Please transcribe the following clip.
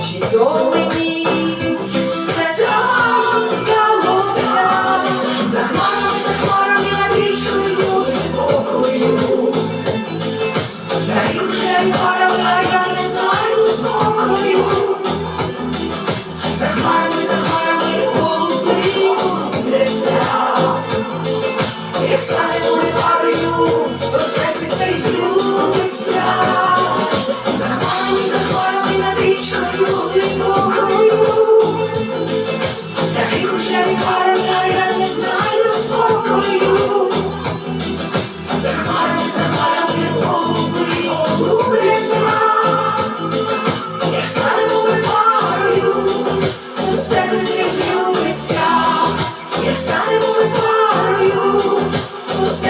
очі до мені все сталося, здалося, за хмарами, за хмарами над річкою окою. Та й вже парала, я не знаю спокою. За хмарами, за хмарами голубий дивляться, як стане море парою, розкрепиться і злюбиться. вже Захара, я не знаю спокою. Захара, Захара, ти обури, обури Я стали були парою, усе тут зрізлюбиться. Я стали були парою, усе